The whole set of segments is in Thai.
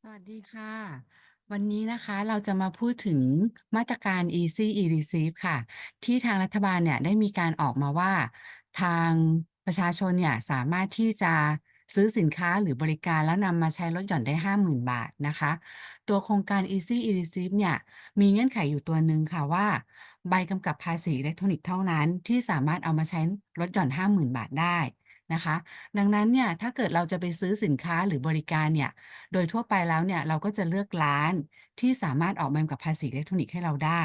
สวัสดีค่ะ วันนี้นะคะเราจะมาพูดถึงมาตรการ Easy e-Receipt ค่ะ ที่ทางรัฐบาลเนี่ยได้มีการออกมาว่า ทางประชาชนเนี่ยสามารถที่จะซื้อสินค้าหรือบริการแล้วนำมาใช้ลดหย่อนได้ 50,000 บาทนะคะ ตัวโครงการ Easy e-Receipt เนี่ยมีเงื่อนไขอยู่ตัวหนึ่งค่ะว่า ใบกำกับภาษีอิเล็กทรอนิกส์เท่านั้นที่สามารถเอามาใช้ลดหย่อน 50,000 บาทได้ นะคะ ดังนั้นเนี่ยถ้าเกิดเราจะไปซื้อสินค้าหรือบริการเนี่ย โดยทั่วไปแล้วเนี่ยเราก็จะเลือกร้านที่สามารถออกใบกำกับภาษีอิเล็กทรอนิกส์ให้เราได้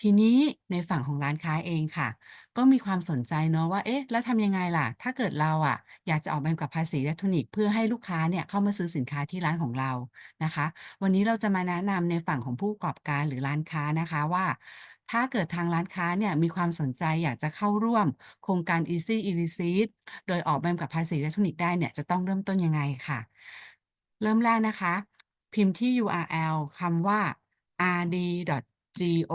ทีนี้ในฝั่งของร้านค้าเองค่ะ ก็มีความสนใจเนาะว่าเอ๊ะแล้วทำยังไงล่ะ ถ้าเกิดเราอะอยากจะออกใบกำกับภาษีอิเล็กทรอนิกส์เพื่อให้ลูกค้าเนี่ยเข้ามาซื้อสินค้าที่ร้านของเรานะคะ วันนี้เราจะมาแนะนำในฝั่งของผู้ประกอบการหรือร้านค้านะคะว่า ถ้าเกิดทางร้านค้าเนี่ยมีความสนใจอยากจะเข้าร่วมโครงการ Easy e-Receipt โดยออกใบกำกับภาษีอิเล็กทรอนิกส์ได้เนี่ยจะต้องเริ่มต้นยังไงค่ะ เริ่มแรกนะคะ พิมพ์ที่ URL คำว่า rd.go.th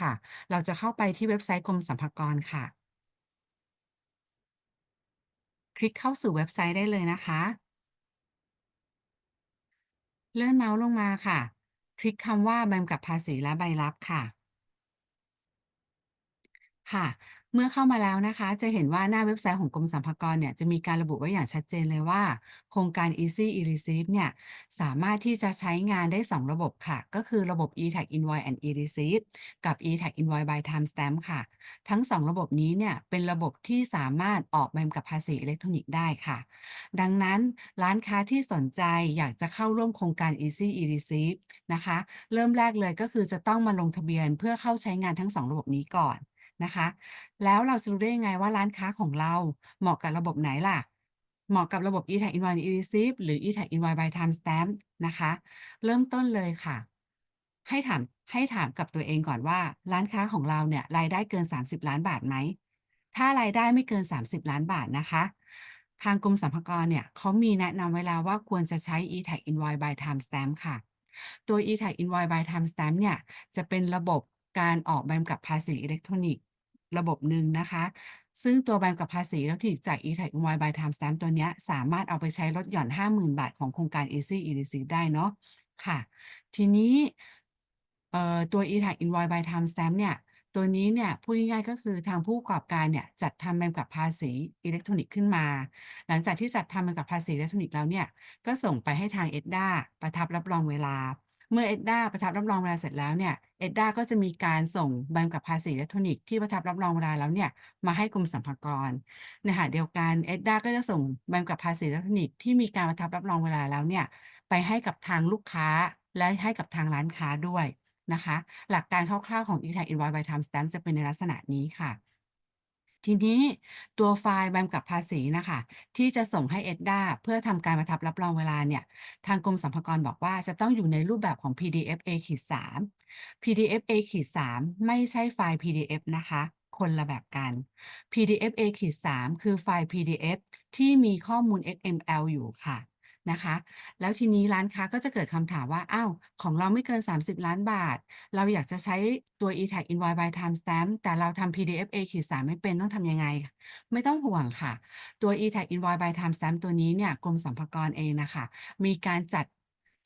ค่ะ เราจะเข้าไปที่เว็บไซต์กรมสรรพากรค่ะ คลิกเข้าสู่เว็บไซต์ได้เลยนะคะ เลื่อนเมาส์ลงมาค่ะ คลิกคำว่าใบกับภาษีและใบรับค่ะ ค่ะ เมื่อเข้ามาแล้วนะคะ จะเห็นว่าหน้าเว็บไซต์ของกรมสรรพากรเนี่ยจะมีการระบุไว้อย่างชัดเจนเลยว่า โครงการ Easy e-Receipt เนี่ย สามารถที่จะใช้งานได้ 2 ระบบค่ะ ก็คือระบบ e-Tax Invoice and e-Receipt กับ e-Tax Invoice by Timestamp ค่ะ ทั้ง 2 ระบบนี้เนี่ย เป็นระบบที่สามารถออกใบกำกับภาษีอิเล็กทรอนิกส์ได้ค่ะ ดังนั้นร้านค้าที่สนใจอยากจะเข้าร่วมโครงการ Easy e-Receipt นะคะ เริ่มแรกเลยก็คือจะต้องมาลงทะเบียนเพื่อเข้าใช้งานทั้ง 2 ระบบนี้ก่อน นะคะ แล้วเราจะรู้ได้ยังไงว่าร้านค้าของเราเหมาะกับระบบไหนล่ะ เหมาะกับระบบ e-Tax Invoice e-Receipt หรือ e-Tax Invoice by Timestamp นะคะ เริ่มต้นเลยค่ะ ให้ถามให้ถามกับตัวเองก่อนว่า ร้านค้าของเราเนี่ยรายได้เกิน 30 ล้านบาทไหม ถ้ารายได้ไม่เกิน 30 ล้านบาทนะคะ ทางกรมสรรพากรเนี่ยเขามีแนะนำไว้แล้วว่าควรจะใช้ e-Tax Invoice by Timestamp ค่ะ ตัว e-Tax Invoice by Timestamp เนี่ยจะเป็นระบบการออกใบกำกับภาษีอิเล็กทรอนิกส์ ระบบหนึ่งนะคะ ซึ่งตัวใบกำกับภาษีอิเล็กทรอนิกส์จาก e-Tax Invoice by Timestamp ตัวนี้สามารถเอาไปใช้ลดหย่อน 50,000 บาทของโครงการ Easy e-Receipt ได้เนาะค่ะ ทีนี้เอ่อตัว e-Tax Invoice by Timestamp เนี่ยตัวนี้เนี่ยพูดง่ายๆก็คือทางผู้ประกอบการเนี่ยจัดทำใบกำกับภาษีอิเล็กทรอนิกส์ขึ้นมา หลังจากที่จัดทำใบกำกับภาษีอิเล็กทรอนิกส์แล้วเนี่ยก็ส่งไปให้ทาง EDDA ประทับรับรองเวลา เมื่อ EDDA ประทับรับรองเวลาเสร็จแล้วเนี่ย EDDA ก็จะมีการส่งใบกำกับภาษีอิเล็กทรอนิกส์ที่ประทับรับรองเวลาแล้วเนี่ยมาให้กรมสรรพากรในขณะเดียวกัน EDDA ก็จะส่งใบกำกับภาษีอิเล็กทรอนิกส์ที่มีการประทับรับรองเวลาแล้วเนี่ยไปให้กับทางลูกค้าและให้กับทางร้านค้าด้วยนะคะ หลักการคร่าวๆของ e-Tax Invoice by Timestamp จะเป็นในลักษณะนี้ค่ะ ทีนี้ตัวไฟล์ใบกำกับภาษีนะคะ ที่จะส่งให้เอ็ดด้าเพื่อทำการประทับรับรองเวลาเนี่ย ทางกรมสรรพากรบอกว่าจะต้องอยู่ในรูปแบบของ PDF A-3 PDF A-3 ไม่ใช่ไฟล์ PDF นะคะ คนละแบบกัน PDF A-3 คือไฟล์ PDF ที่มีข้อมูล XML อยู่ค่ะ นะคะ แล้วทีนี้ร้านค้าก็จะเกิดคำถามว่าอ้าวของเราไม่เกิน 30 ล้านบาท เราอยากจะใช้ตัว e-Tax Invoice by Timestamp แต่เราทำ PDF A-3 ไม่เป็นต้องทำยังไง ไม่ต้องห่วงค่ะ ตัว e-Tax Invoice by Timestamp ตัวนี้เนี่ยกรมสรรพากรเองนะคะ มีการจัด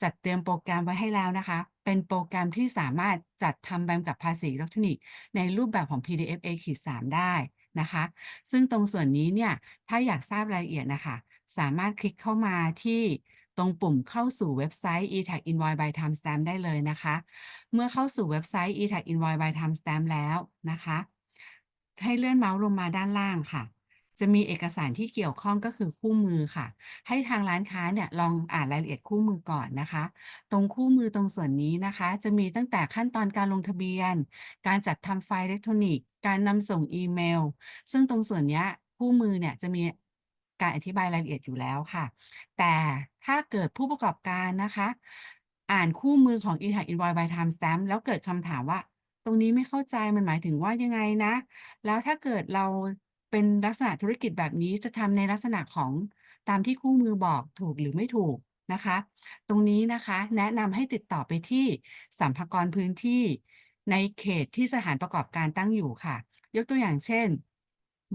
จัดเตรียมโปรแกรมไว้ให้แล้วนะคะ เป็นโปรแกรมที่สามารถจัดทำใบกำกับภาษีอิเล็กทรอนิกส์ในรูปแบบของ PDF A ขีด3ได้นะคะ ซึ่งตรงส่วนนี้เนี่ย ถ้าอยากทราบรายละเอียดนะคะ สามารถคลิกเข้ามาที่ตรงปุ่มเข้าสู่เว็บไซต์ e-Tax Invoice by Timestamp ได้เลยนะคะ เมื่อเข้าสู่เว็บไซต์ e-Tax Invoice by Timestamp แล้วนะคะ ให้เลื่อนเมาส์ลงมาด้านล่างค่ะ จะมีเอกสารที่เกี่ยวข้องก็คือคู่มือค่ะ ให้ทางร้านค้าเนี่ยลองอ่านรายละเอียดคู่มือก่อนนะคะ ตรงคู่มือตรงส่วนนี้นะคะ จะมีตั้งแต่ขั้นตอนการลงทะเบียน การจัดทำไฟล์อิเล็กทรอนิกส์ การนำส่งอีเมล ซึ่งตรงส่วนเนี้ยคู่มือเนี่ยจะมี การอธิบายรายละเอียดอยู่แล้วค่ะ แต่ถ้าเกิดผู้ประกอบการนะคะ อ่านคู่มือของ e-Tax Invoice by Timestamp แล้วเกิดคำถามว่า ตรงนี้ไม่เข้าใจมันหมายถึงว่ายังไงนะ แล้วถ้าเกิดเราเป็นลักษณะธุรกิจแบบนี้จะทำในลักษณะของตามที่คู่มือบอกถูกหรือไม่ถูกนะคะ ตรงนี้นะคะแนะนำให้ติดต่อไปที่สรรพากรพื้นที่ในเขตที่สถานประกอบการตั้งอยู่ค่ะ ยกตัวอย่างเช่น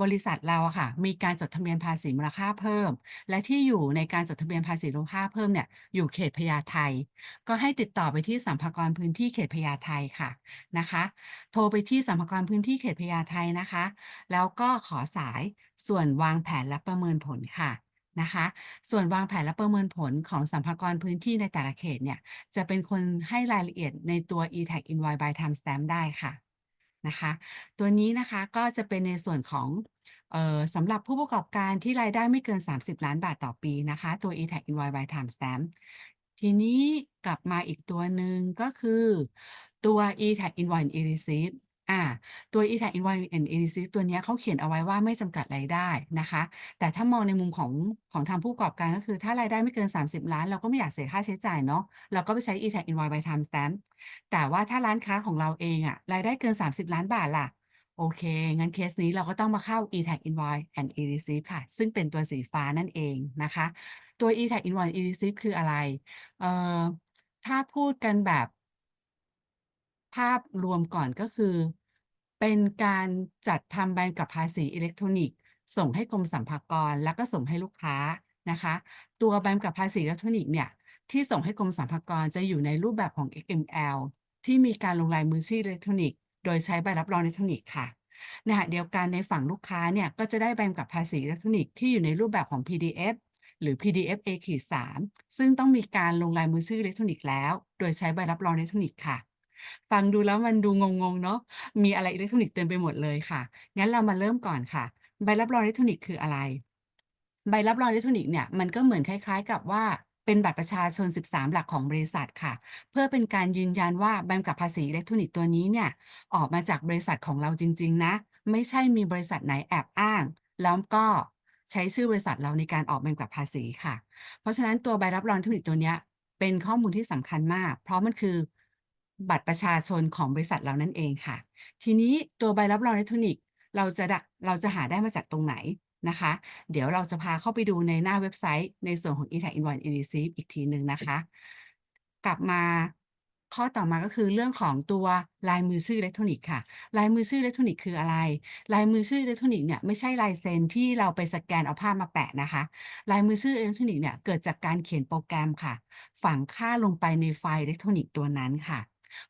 บริษัทเราอะค่ะ มีการจดทะเบียนภาษีมูลค่าเพิ่ม และที่อยู่ในการจดทะเบียนภาษีมูลค่าเพิ่มเนี่ยอยู่เขตพญาไทก็ให้ติดต่อไปที่สรรพากรพื้นที่เขตพญาไทค่ะนะคะ โทรไปที่สรรพากรพื้นที่เขตพญาไทนะคะ แล้วก็ขอสายส่วนวางแผนและประเมินผลค่ะนะคะส่วนวางแผนและประเมินผลของสรรพากรพื้นที่ในแต่ละเขตเนี่ย จะเป็นคนให้รายละเอียดในตัว e-tag invoice by timestamp ได้ค่ะ นะคะ ตัวนี้นะคะก็จะเป็นในส่วนของออสำหรับผู้ประกอบการที่รายได้ไม่เกิน 30 ล้านบาทต่อปีนะคะ ตัว e-tag invoice by timestamp ทีนี้กลับมาอีกตัวหนึ่งก็คือตัว e-tag invoice e receipt อ่า ตัว e-tag invoice and e-receipt ตัวเนี้ยเขาเขียนเอาไว้ว่าไม่จำกัดรายได้นะคะ แต่ถ้ามองในมุมของของทางผู้ประกอบการก็คือ ถ้ารายได้ไม่เกิน 30 ล้าน เราก็ไม่อยากเสียค่าใช้จ่ายเนาะเราก็ไปใช้ e-tag invoice by timestamp แต่ว่าถ้าร้านค้าของเราเองอะรายได้เกิน 30 ล้านบาทล่ะ โอเค งั้นเคสนี้เราก็ต้องมาเข้า e-tag invoice and e-receipt ค่ะ ซึ่งเป็นตัวสีฟ้านั่นเองนะคะ ตัว e-tag invoice e-receipt คืออะไร เอ่อ ถ้าพูดกันแบบภาพรวมก่อนก็คือ เป็นการจัดทำใบกับภาษีอิเล็กทรอนิกส์ ส่งให้กรมสรรพากรแล้วก็ส่งให้ลูกค้านะคะ ตัวใบกับภาษีอิเล็กทรอนิกส์เนี่ยที่ส่งให้กรมสรรพากรจะอยู่ในรูปแบบของ XML ที่มีการลงลายมือชื่ออิเล็กทรอนิกส์ โดยใช้ใบรับรองอิเล็กทรอนิกส์ค่ะในขณะเดียวกันในฝั่งลูกค้าเนี่ยก็จะได้ใบกำกับภาษีอิเล็กทรอนิกส์ที่อยู่ในรูปแบบของ PDF หรือ PDF A3 ซึ่งต้องมีการลงลายมือชื่ออิเล็กทรอนิกส์แล้ว โดยใช้ใบรับรองอิเล็กทรอนิกส์ค่ะ ฟังดูแล้วมันดูงง ๆ เนาะ มีอะไรอิเล็กทรอนิกส์เต็มไปหมดเลยค่ะ งั้นเรามาเริ่มก่อนค่ะ ใบรับรองอิเล็กทรอนิกส์คืออะไร ใบรับรองอิเล็กทรอนิกส์เนี่ยมันก็เหมือนคล้าย ๆ กับว่าเป็นบัตรประชาชน 13 หลักของบริษัทค่ะ เพื่อเป็นการยืนยันว่าใบกำกับภาษีอิเล็กทรอนิกส์ตัวนี้เนี่ยออกมาจากบริษัทของเราจริง ๆ นะ ไม่ใช่มีบริษัทไหนแอบอ้าง แล้วก็ใช้ชื่อบริษัทเราในการออกใบกำกับภาษีค่ะ เพราะฉะนั้นตัวใบรับรองอิเล็กทรอนิกส์ตัวเนี้ยเป็นข้อมูลที่สำคัญมาก เพราะมันคือ บัตรประชาชนของบริษัทเรานั่นเองค่ะ ทีนี้ตัวใบรับรองอิเล็กทรอนิกส์เราจะเราจะหาได้มาจากตรงไหนนะคะ เดี๋ยวเราจะพาเข้าไปดูในหน้าเว็บไซต์ ในส่วนของ e-tag invoice e-receipt อีกทีหนึ่งนะคะ กลับมาข้อต่อมาก็คือเรื่องของตัวลายมือชื่ออิเล็กทรอนิกส์ค่ะลายมือชื่ออิเล็กทรอนิกส์คืออะไร ลายมือชื่ออิเล็กทรอนิกส์เนี่ยไม่ใช่ลายเซ็นที่เราไปสแกนเอาภาพมาแปะนะคะ ลายมือชื่ออิเล็กทรอนิกส์เนี่ยเกิดจากการเขียนโปรแกรมค่ะ ฝังค่าลงไปในไฟล์อิเล็กทรอนิกส์ตัวนั้นค่ะ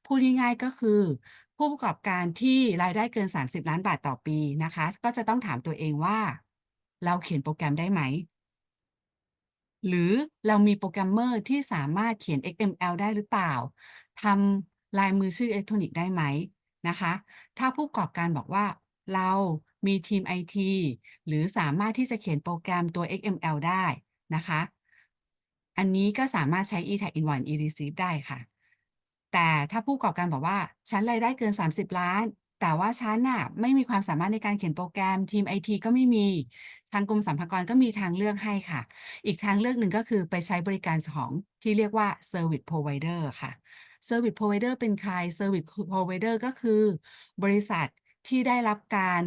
พูดง่ายๆก็คือ ผู้ประกอบการที่รายได้เกิน 30 ล้านบาทต่อปีนะคะ ก็จะต้องถามตัวเองว่า เราเขียนโปรแกรมได้ไหม หรือเรามีโปรแกรมเมอร์ที่สามารถเขียน XML ได้หรือเปล่าทำลายมือชื่ออิเล็กทรอนิกส์ได้ไหมนะคะ ถ้าผู้ประกอบการบอกว่าเรามีทีมไอทีหรือสามารถที่จะเขียนโปรแกรมตัว XML ได้นะคะ อันนี้ก็สามารถใช้ e-tag invoice e-receipt ได้ค่ะ แต่ถ้าผู้ประกอบการบอกว่า ฉันรายได้เกิน 30 ล้าน แต่ว่าฉันน่ะไม่มีความสามารถในการเขียนโปรแกรมทีมไอทีก็ไม่มี ทางกรมสรรพากรก็มีทางเลือกให้ค่ะ อีกทางเลือกหนึ่งก็คือไปใช้บริการของที่เรียกว่า Service Provider ค่ะ Service Provider เป็นใคร Service Provider ก็คือบริษัทที่ได้รับการ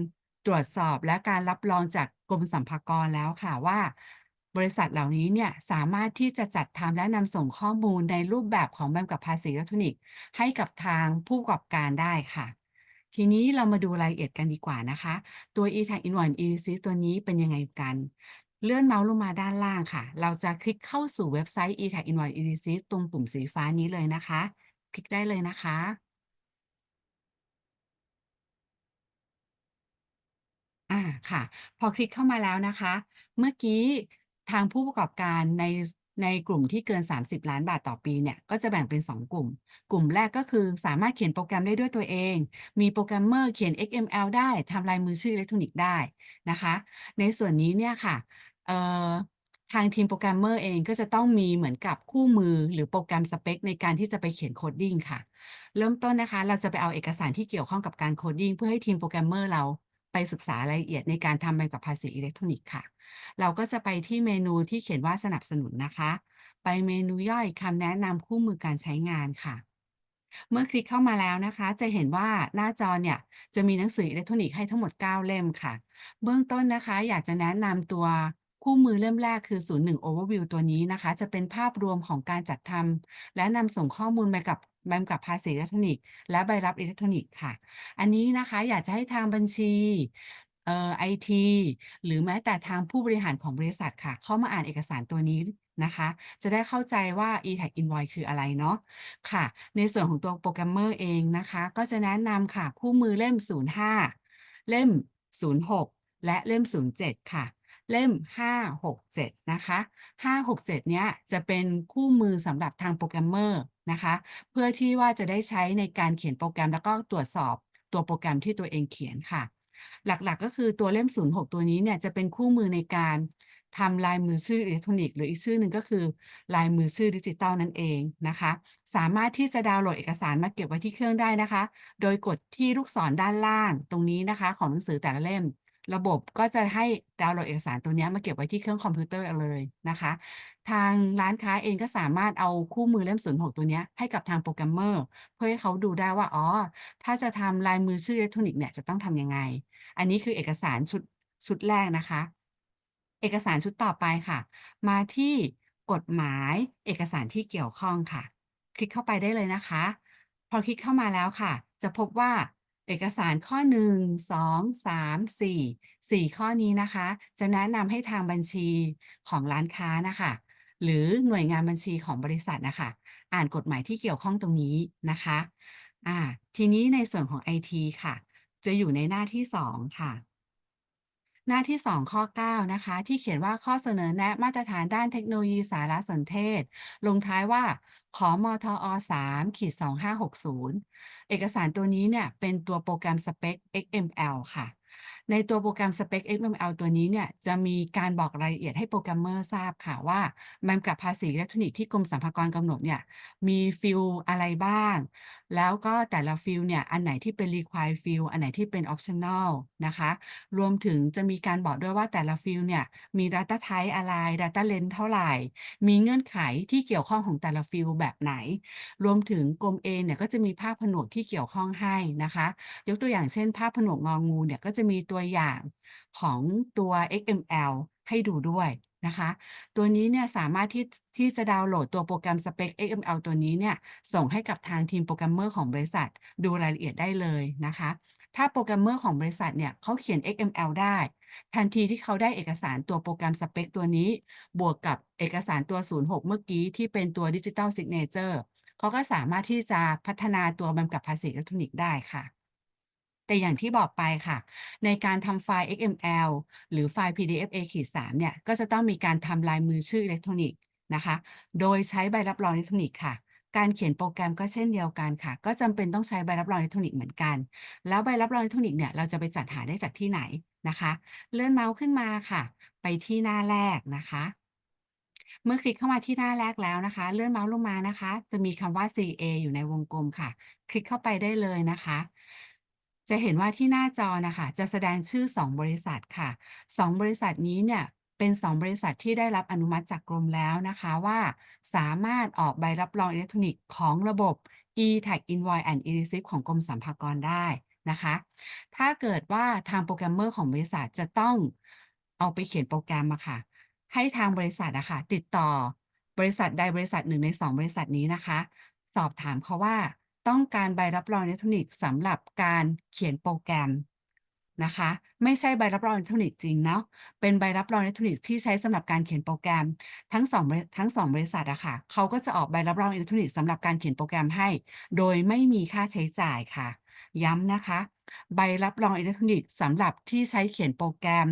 ตรวจสอบและการรับรองจากกรมสรรพากรแล้วค่ะว่า บริษัทเหล่านี้เนี่ยสามารถที่จะจัดทำและนำส่งข้อมูลในรูปแบบของใบกำกับภาษีอิเล็กทรอนิกส์ให้กับทางผู้ประกอบการได้ค่ะ ทีนี้เรามาดูรายละเอียดกันดีกว่านะคะ ตัว e-tag invoice e-receipt ตัวนี้เป็นยังไงกัน เลื่อนเมาส์ลงมาด้านล่างค่ะ เราจะคลิกเข้าสู่เว็บไซต์ e-tag invoice e-receipt ตรงปุ่มสีฟ้านี้เลยนะคะ คลิกได้เลยนะคะอาค่ะ พอคลิกเข้ามาแล้วนะคะ เมื่อกี้ ทางผู้ประกอบการในในกลุ่มที่เกิน 30 ล้านบาทต่อปีเนี่ยก็จะแบ่งเป็น 2 กลุ่ม กลุ่มแรกก็คือสามารถเขียนโปรแกรมได้ด้วยตัวเอง มีโปรแกรมเมอร์เขียน XML ได้ทำลายมือชื่ออิเล็กทรอนิกส์ได้นะคะ ในส่วนนี้เนี่ยค่ะเอ่อทางทีมโปรแกรมเมอร์เองก็จะต้องมีเหมือนกับคู่มือหรือโปรแกรมสเปคในการที่จะไปเขียนโคดดิ้งค่ะ เริ่มต้นนะคะ เราจะไปเอาเอกสารที่เกี่ยวข้องกับการโคดดิ้งเพื่อให้ทีมโปรแกรมเมอร์เราไปศึกษารายละเอียดในการทำใบกำกับภาษีอิเล็กทรอนิกส์ค่ะ เราก็จะไปที่เมนูที่เขียนว่าสนับสนุนนะคะ ไปเมนูย่อยคำแนะนำคู่มือการใช้งานค่ะ เมื่อคลิกเข้ามาแล้วนะคะ จะเห็นว่าหน้าจอเนี่ยจะมีหนังสืออิเล็กทรอนิกส์ให้ทั้งหมด 9 เล่มค่ะ เบื้องต้นนะคะ อยากจะแนะนำตัวคู่มือเล่มแรกคือ 01 Overview ตัวนี้นะคะ จะเป็นภาพรวมของการจัดทำและนำส่งข้อมูลไปกับใบกำกับภาษีอิเล็กทรอนิกส์และใบรับอิเล็กทรอนิกส์ค่ะ อันนี้นะคะอยากจะให้ทางบัญชี เอ่อ ไอที หรือแม้แต่ทางผู้บริหารของบริษัทค่ะ เข้ามาอ่านเอกสารตัวนี้นะคะ จะได้เข้าใจว่า e-tag invoice คืออะไรเนาะ ค่ะ ในส่วนของตัวโปรแกรมเมอร์เองนะคะ ก็จะแนะนำค่ะ คู่มือเล่ม 05 เล่ม 06 และเล่ม 07 ค่ะ เล่ม 567 นะคะ 567 เนี้ยจะเป็นคู่มือสำหรับทางโปรแกรมเมอร์นะคะ เพื่อที่ว่าจะได้ใช้ในการเขียนโปรแกรมแล้วก็ตรวจสอบตัวโปรแกรมที่ตัวเองเขียนค่ะ หลักๆ ก็คือตัวเล่ม 06 ตัวนี้เนี่ยจะเป็นคู่มือในการทำลายมือชื่ออิเล็กทรอนิกส์หรืออีกชื่อหนึ่งก็คือลายมือชื่อดิจิทัลนั่นเองนะคะ สามารถที่จะดาวน์โหลดเอกสารมาเก็บไว้ที่เครื่องได้นะคะ โดยกดที่ลูกศรด้านล่างตรงนี้นะคะ ของหนังสือแต่ละเล่ม ระบบก็จะให้ดาวน์โหลดเอกสารตัวนี้มาเก็บไว้ที่เครื่องคอมพิวเตอร์เลยนะคะ ทางร้านค้าเองก็สามารถเอาคู่มือเล่ม 06 ตัวนี้ให้กับทางโปรแกรมเมอร์ เพื่อให้เขาดูได้ว่าอ๋อถ้าจะทำลายมือชื่ออิเล็กทรอนิกส์เนี่ยจะต้องทำยังไง อันนี้คือเอกสารชุดชุดแรกนะคะ เอกสารชุดต่อไปค่ะ มาที่กฎหมายเอกสารที่เกี่ยวข้องค่ะ คลิกเข้าไปได้เลยนะคะ พอคลิกเข้ามาแล้วค่ะ จะพบว่าเอกสารข้อ 1 2 3 4 4 ข้อนี้นะคะ จะแนะนำให้ทางบัญชีของร้านค้านะคะ หรือหน่วยงานบัญชีของบริษัทนะคะ อ่านกฎหมายที่เกี่ยวข้องตรงนี้นะคะ อ่า ทีนี้ในส่วนของไอทีค่ะ จะอยู่ในหน้าที่2ค่ะ หน้าที่2ข้อ 9 นะคะ ที่เขียนว่าข้อเสนอแนะมาตรฐานด้านเทคโนโลยีสารสนเทศ ลงท้ายว่าขอมทอ3ขีด2560 เอกสารตัวนี้เนี่ย เป็นตัวโปรแกรมสเปค XML ค่ะ ในตัวโปรแกรมสเปค XML ตัวนี้เนี่ย จะมีการบอกรายละเอียดให้โปรแกรมเมอร์ทราบค่ะว่าแบมกับภาษีอิเล็กทรอนิกส์ที่กรมสรรพากรกำหนดเนี่ย มีฟิลอะไรบ้าง แล้วก็แต่ละฟิลเนี่ยอันไหนที่เป็น required field อันไหนที่เป็น optional นะคะ รวมถึงจะมีการบอกด้วยว่าแต่ละฟิลเนี่ยมี data type อะไร data length เท่าไหร่ มีเงื่อนไขที่เกี่ยวข้องของแต่ละฟิลแบบไหน รวมถึงกรมเอเนี่ยก็จะมีภาพผนวกที่เกี่ยวข้องให้นะคะ ยกตัวอย่างเช่น ภาพผนวกงองูเนี่ยก็จะมีตัวอย่างของตัว XML ให้ดูด้วย นะคะ ตัวนี้เนี่ยสามารถที่ที่จะดาวน์โหลดตัวโปรแกรมสเปค XML ตัวนี้เนี่ยส่งให้กับทางทีมโปรแกรมเมอร์ของบริษัท ดูรายละเอียดได้เลยนะคะ ถ้าโปรแกรมเมอร์ของบริษัทเนี่ยเขาเขียน XML ได้ ทันทีที่เขาได้เอกสารตัวโปรแกรมสเปคตัวนี้ บวกกับเอกสารตัว 06 เมื่อกี้ที่เป็นตัว Digital Signature เขาก็สามารถที่จะพัฒนาตัวบมกับภาษีอิเล็กทรอนิกส์ได้ค่ะ แต่อย่างที่บอกไปค่ะ ในการทำไฟล์ XML หรือไฟล์ PDF A3 เนี่ยก็จะต้องมีการทำลายมือชื่ออิเล็กทรอนิกส์นะคะ โดยใช้ใบรับรองอิเล็กทรอนิกส์ค่ะการเขียนโปรแกรมก็เช่นเดียวกันค่ะ ก็จำเป็นต้องใช้ใบรับรองอิเล็กทรอนิกส์เหมือนกัน แล้วใบรับรองอิเล็กทรอนิกส์เนี่ยเราจะไปจัดหาได้จากที่ไหนนะคะ เลื่อนเมาส์ขึ้นมาค่ะ ไปที่หน้าแรกนะคะ เมื่อคลิกเข้ามาที่หน้าแรกแล้วนะคะ เลื่อนเมาส์ลงมานะคะ จะมีคำว่า CA อยู่ในวงกลมค่ะ คลิกเข้าไปได้เลยนะคะ จะเห็นว่าที่หน้าจอนะคะจะแสดงชื่อ 2 บริษัทค่ะ 2 บริษัทนี้เนี่ยเป็น 2 บริษัทที่ได้รับอนุมัติจากกรมแล้วนะคะว่า สามารถออกใบรับรองอิเล็กทรอนิกส์ของระบบ e-tag invoice and e-receipt ของกรมสรรพากรได้นะคะ ถ้าเกิดว่าทางโปรแกรมเมอร์ของบริษัทจะต้องเอาไปเขียนโปรแกรมอะค่ะ ให้ทางบริษัทอะค่ะติดต่อบริษัทใดบริษัทหนึ่งใน 2 บริษัทนี้นะคะ สอบถามเขาว่า ต้องการใบรับรองอิเล็กทรอนิกส์สำหรับการเขียนโปรแกรมนะคะ ไม่ใช่ใบรับรองอิเล็กทรอนิกส์จริงเนาะเป็นใบรับรองอิเล็กทรอนิกส์ที่ใช้สำหรับการเขียนโปรแกรมทั้งสองทั้งสองบริษัทอะค่ะเขาก็จะออกใบรับรองอิเล็กทรอนิกส์สำหรับการเขียนโปรแกรมให้ โดยไม่มีค่าใช้จ่ายค่ะ ย้ำนะคะ ใบรับรองอิเล็กทรอนิกส์สำหรับที่ใช้เขียนโปรแกรม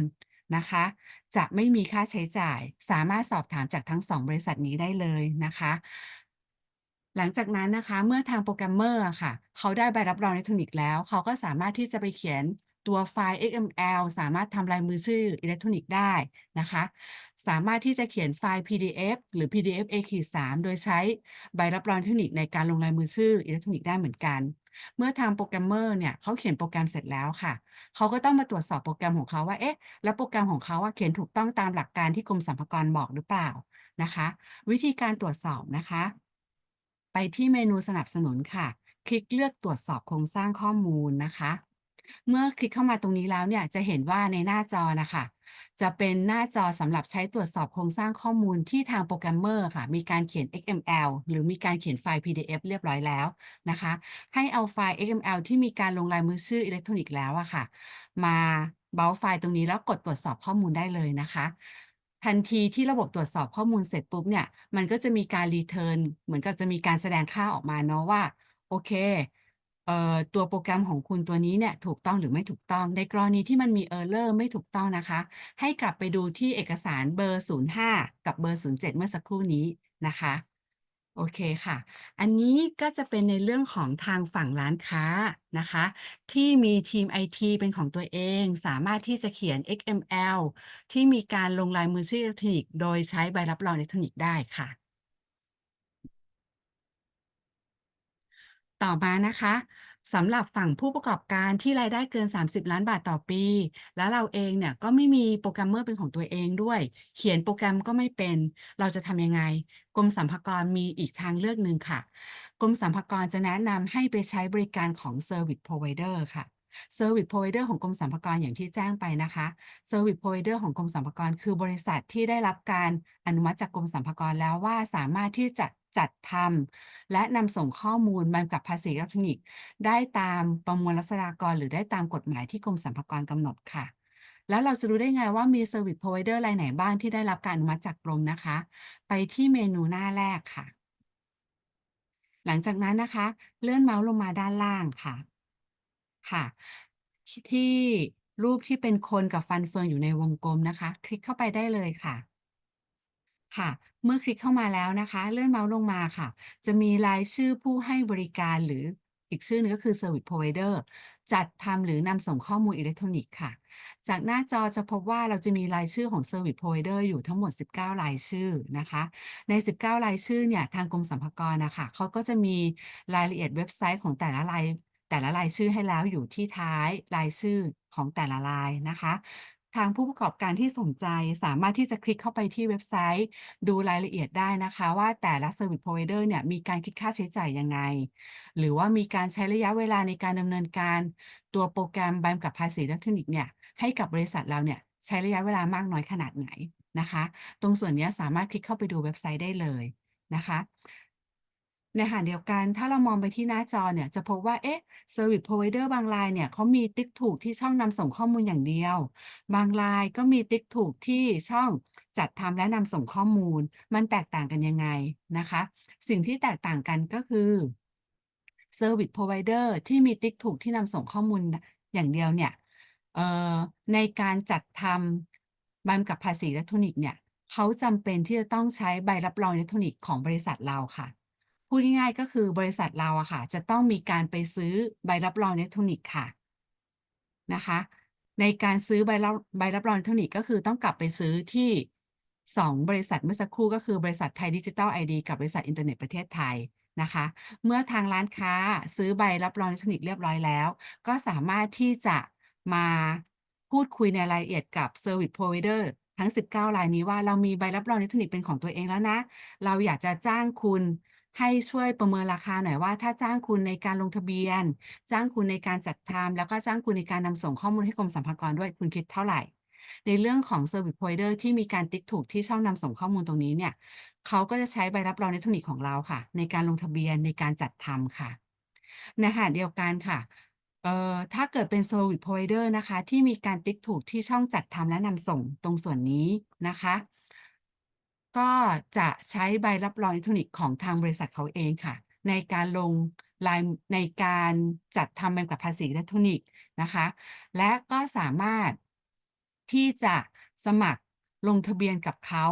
นะคะ จะไม่มีค่าใช้จ่าย สามารถสอบถามจากทั้ง2บริษัทนี้ได้เลยนะคะ หลังจากนั้นนะคะ เมื่อทางโปรแกรมเมอร์ค่ะ เขาได้ใบรับรองอิเล็กทรอนิกส์แล้ว เขาก็สามารถที่จะไปเขียนตัวไฟล์ XML สามารถทำลายมือชื่ออิเล็กทรอนิกส์ได้นะคะ สามารถที่จะเขียนไฟล์ PDF หรือ PDF A3 โดยใช้ใบรับรองอิเล็กทรอนิกส์ในการลงลายมือชื่ออิเล็กทรอนิกส์ได้เหมือนกัน เมื่อทางโปรแกรมเมอร์เนี่ยเขาเขียนโปรแกรมเสร็จแล้วค่ะ เขาก็ต้องมาตรวจสอบโปรแกรมของเขาว่า เอ๊ะ แล้วโปรแกรมของเขาอะเขียนถูกต้องตามหลักการที่กรมสรรพากรบอกหรือเปล่านะคะ วิธีการตรวจสอบนะคะ ไปที่เมนูสนับสนุนค่ะ คลิกเลือกตรวจสอบโครงสร้างข้อมูลนะคะ เมื่อคลิกเข้ามาตรงนี้แล้วเนี่ยจะเห็นว่าในหน้าจอนะคะ จะเป็นหน้าจอสำหรับใช้ตรวจสอบโครงสร้างข้อมูลที่ทางโปรแกรมเมอร์ค่ะ มีการเขียน XML หรือมีการเขียนไฟล์ PDF เรียบร้อยแล้วนะคะ ให้เอาไฟล์ XML ที่มีการลงลายมือชื่ออิเล็กทรอนิกส์แล้วอะค่ะ มาเบราว์ไฟล์ตรงนี้แล้วกดตรวจสอบข้อมูลได้เลยนะคะ ทันทีที่ระบบตรวจสอบข้อมูลเสร็จปุ๊บเนี่ย มันก็จะมีการรีเทิร์นเหมือนกับจะมีการแสดงค่าออกมาเนาะว่า โอเคเอ่อตัวโปรแกรมของคุณตัวนี้เนี่ยถูกต้องหรือไม่ถูกต้อง ในกรณีที่มันมีเออร์เลอร์ไม่ถูกต้องนะคะ ให้กลับไปดูที่เอกสารเบอร์ 05 กับเบอร์ 07 เมื่อสักครู่นี้นะคะ โอเคค่ะ อันนี้ก็จะเป็นในเรื่องของทางฝั่งร้านค้านะคะ ที่มีทีมไอทีเป็นของตัวเอง สามารถที่จะเขียน XML ที่มีการลงลายมือชื่ออิเล็กทรอนิกส์โดยใช้ใบรับรองอิเล็กทรอนิกส์ได้ค่ะ ต่อมานะคะ สำหรับฝั่งผู้ประกอบการที่รายได้เกิน 30 ล้านบาทต่อปี แล้วเราเองเนี่ยก็ไม่มีโปรแกรมเมอร์เป็นของตัวเองด้วย เขียนโปรแกรมก็ไม่เป็น เราจะทำยังไง กรมสรรพากรมีอีกทางเลือกหนึ่งค่ะ กรมสรรพากรจะแนะนำให้ไปใช้บริการของ Service Provider ค่ะ Service Provider ของกรมสรรพากรอย่างที่แจ้งไปนะคะ Service Provider ของกรมสรรพากรคือบริษัทที่ได้รับการอนุมัติจากกรมสรรพากรแล้วว่าสามารถที่จะ จัดทำและนำส่งข้อมูลใบกำกับภาษีอิเล็กทรอนิกส์ ได้ตามประมวลรัษฎากรหรือได้ตามกฎหมายที่กรมสรรพากรกำหนดค่ะ แล้วเราจะรู้ได้ไงว่ามี Service Provider รายไหนบ้างที่ได้รับการอนุมัติจากกรมนะคะ ไปที่เมนูหน้าแรกค่ะ หลังจากนั้นนะคะ เลื่อนเมาส์ลงมาด้านล่างค่ะค่ะ ที่รูปที่เป็นคนกับฟันเฟืองอยู่ในวงกลมนะคะ คลิกเข้าไปได้เลยค่ะ ค่ะ เมื่อคลิกเข้ามาแล้วนะคะ เลื่อนเมาส์ลงมาค่ะ จะมีรายชื่อผู้ให้บริการหรืออีกชื่อหนึ่งก็คือ Service Provider จัดทำหรือนำส่งข้อมูลอิเล็กทรอนิกส์ค่ะ จากหน้าจอจะพบว่าเราจะมีรายชื่อของ Service Provider อยู่ทั้งหมด 19 รายชื่อนะคะ ใน 19 รายชื่อเนี่ยทางกรมสรรพากรนะคะเขาก็จะมีรายละเอียดเว็บไซต์ของแต่ละรายแต่ละรายชื่อให้แล้วอยู่ที่ท้ายรายชื่อของแต่ละรายนะคะ ทางผู้ประกอบการที่สนใจสามารถที่จะคลิกเข้าไปที่เว็บไซต์ ดูรายละเอียดได้นะคะว่าแต่ละ Service Provider เนี่ยมีการคิดค่าใช้จ่ายยังไง หรือว่ามีการใช้ระยะเวลาในการดำเนินการ ตัวโปรแกรมใบกำกับภาษีอิเล็กทรอนิกส์เนี่ยให้กับบริษัทเราเนี่ยใช้ระยะเวลามากน้อยขนาดไหนนะคะ ตรงส่วนนี้สามารถคลิกเข้าไปดูเว็บไซต์ได้เลยนะคะ ในขณะเดียวกันถ้าเรามองไปที่หน้าจอเนี่ย จะพบว่า เอ๊ะ Service Provider บางรายเนี่ยเขามีติ๊กถูกที่ช่องนำส่งข้อมูลอย่างเดียว บางรายก็มีติ๊กถูกที่ช่องจัดทำและนำส่งข้อมูล มันแตกต่างกันยังไงนะคะ สิ่งที่แตกต่างกันก็คือ Service Provider ที่มีติ๊กถูกที่นำส่งข้อมูลอย่างเดียวเนี่ยเอ่อในการจัดทำใบกำกับภาษีอิเล็กทรอนิกส์เนี่ยเขาจำเป็นที่จะต้องใช้ใบรับรองอิเล็กทรอนิกส์ของบริษัทเราค่ะ พูดง่ายๆก็คือบริษัทเราอะค่ะ จะต้องมีการไปซื้อใบรับรองอิเล็กทรอนิกส์ค่ะนะคะ ในการซื้อใบรับใบรับรองอิเล็กทรอนิกส์ก็คือต้องกลับไปซื้อที่2บริษัทเมื่อสักครู่ก็คือบริษัทไทยดิจิทัลไอดีกับบริษัทอินเทอร์เน็ตประเทศไทยนะคะ เมื่อทางร้านค้าซื้อใบรับรองอิเล็กทรอนิกส์เรียบร้อยแล้ว ก็สามารถที่จะมาพูดคุยในรายละเอียดกับ Service Provider ทั้ง 19 รายนี้ว่าเรามีใบรับรองอิเล็กทรอนิกส์เป็นของตัวเองแล้วนะ เราอยากจะจ้างคุณ ให้ช่วยประเมินราคาหน่อยว่า ถ้าจ้างคุณในการลงทะเบียน จ้างคุณในการจัดทำแล้วก็จ้างคุณในการนำส่งข้อมูลให้กรมสรรพากรด้วยคุณคิดเท่าไหร่?ในเรื่องของ Service Provider ที่มีการติ๊กถูกที่ช่องนำส่งข้อมูลตรงนี้เนี่ยเขาก็จะใช้ใบรับรองอิเล็กทรอนิกส์ของเราค่ะ ในการลงทะเบียนในการจัดทำค่ะในขณะเดียวกันค่ะเอ่อถ้าเกิดเป็น Service Provider นะคะ ที่มีการติ๊กถูกที่ช่องจัดทำและนำส่งตรงส่วนนี้นะคะ ก็จะใช้ใบรับรองอิเล็กทรอนิกส์ของทางบริษัทเขาเองค่ะ ในการลงลายในการจัดทำใบกำกับภาษีอิเล็กทรอนิกส์นะคะ และก็สามารถที่จะสมัครลงทะเบียนกับเขา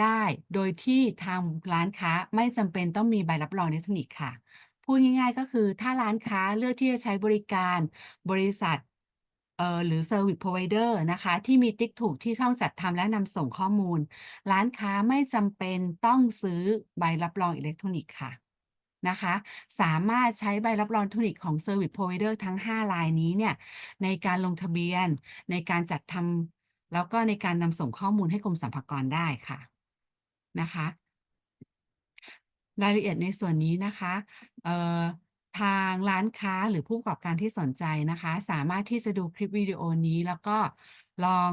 ได้โดยที่ทางร้านค้าไม่จำเป็นต้องมีใบรับรองอิเล็กทรอนิกส์ค่ะพูดง่ายๆ ก็คือถ้าร้านค้าเลือกที่จะใช้บริการบริษัท เอ่อหรือ Service Provider นะคะ ที่มีติ๊กถูกที่ช่องจัดทำและนำส่งข้อมูล ร้านค้าไม่จำเป็นต้องซื้อใบรับรองอิเล็กทรอนิกส์ค่ะนะคะ สามารถใช้ใบรับรองอิเล็กทรอนิกส์ของ Service Provider ทั้ง 5 รายนี้เนี่ยในการลงทะเบียนในการจัดทำแล้วก็ในการนำส่งข้อมูลให้กรมสรรพากรได้ค่ะนะคะ รายละเอียดในส่วนนี้นะคะเอ่อ ทางร้านค้าหรือผู้ประกอบการที่สนใจนะคะ สามารถที่จะดูคลิปวิดีโอนี้ แล้วก็ลอง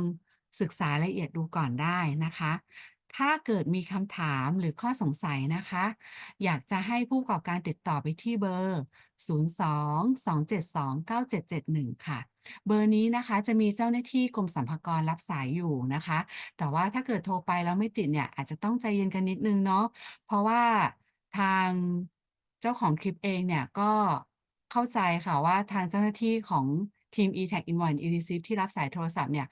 ศึกษารายละเอียดดูก่อนได้นะคะ ถ้าเกิดมีคำถามหรือข้อสงสัยนะคะ อยากจะให้ผู้ประกอบการติดต่อไปที่เบอร์ 02-272-9771 ค่ะ เบอร์นี้นะคะจะมีเจ้าหน้าที่กรมสรรพากรรับสายอยู่นะคะ แต่ว่าถ้าเกิดโทรไปแล้วไม่ติดเนี่ยอาจจะต้องใจเย็นกันนิดนึงเนาะเพราะว่าทาง เจ้าของคลิปเองเนี่ยก็เข้าใจค่ะว่าทางเจ้าหน้าที่ของทีม e-tag Invoice e r e c e i p ที่รับสายโทรศัพท์เนี่ย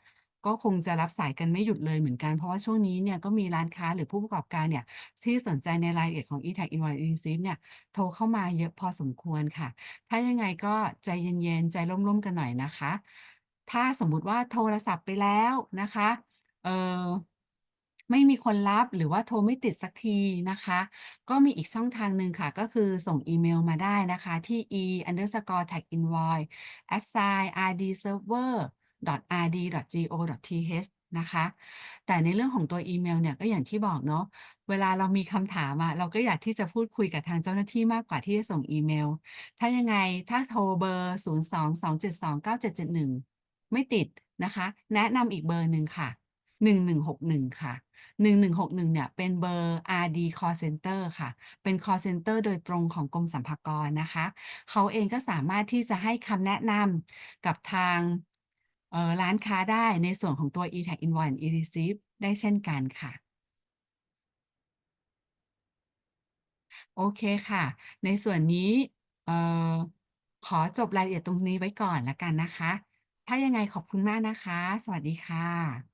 ก็คงจะรับสายกันไม่หยุดเลยเหมือนกัน เพราะว่าช่วงนี้เนี่ยก็มีร้านค้าหรือผู้ประกอบการเนี่ยที่สนใจในรายละเอียดของ e-tag Invoice e r e c e i p เนี่ยโทรเข้ามาเยอะพอสมควรค่ะ ถ้ายังไงก็ใจเย็นๆ ใจร่มๆกันหน่อยนะคะ ถ้าสมมุติว่าโทรศัพท์ไปแล้วนะคะ เออ ไม่มีคนรับ หรือว่าโทรไม่ติดสักทีนะคะ ก็มีอีกช่องทางหนึ่งค่ะ ก็คือส่งอีเมลมาได้นะคะ ที่ e underscore tag invoice assign rdserver .rd.go.th นะคะ แต่ในเรื่องของตัวอีเมลเนี่ยก็อย่างที่บอกเนาะเวลาเรามีคำถามอะเราก็อยากที่จะพูดคุยกับทางเจ้าหน้าที่มากกว่าที่จะส่งอีเมล ถ้ายังไงถ้าโทรเบอร์ 02-272-9771 ไม่ติดนะคะ แนะนำอีกเบอร์หนึ่งค่ะ 1161 ค่ะ 1161 เนี่ย เป็นเบอร์ RD Call Center ค่ะ เป็น Call Center โดยตรงของกรมสรรพากรนะคะ เขาเองก็สามารถที่จะให้คำแนะนำกับทางร้านค้าได้ในส่วนของตัว e-tag Invoice e-receipt ได้เช่นกันค่ะโอเคค่ะ ในส่วนนี้ขอจบรายละเอียดตรงนี้ไว้ก่อนแล้วกันนะคะ ถ้ายังไงขอบคุณมากนะคะ สวัสดีค่ะ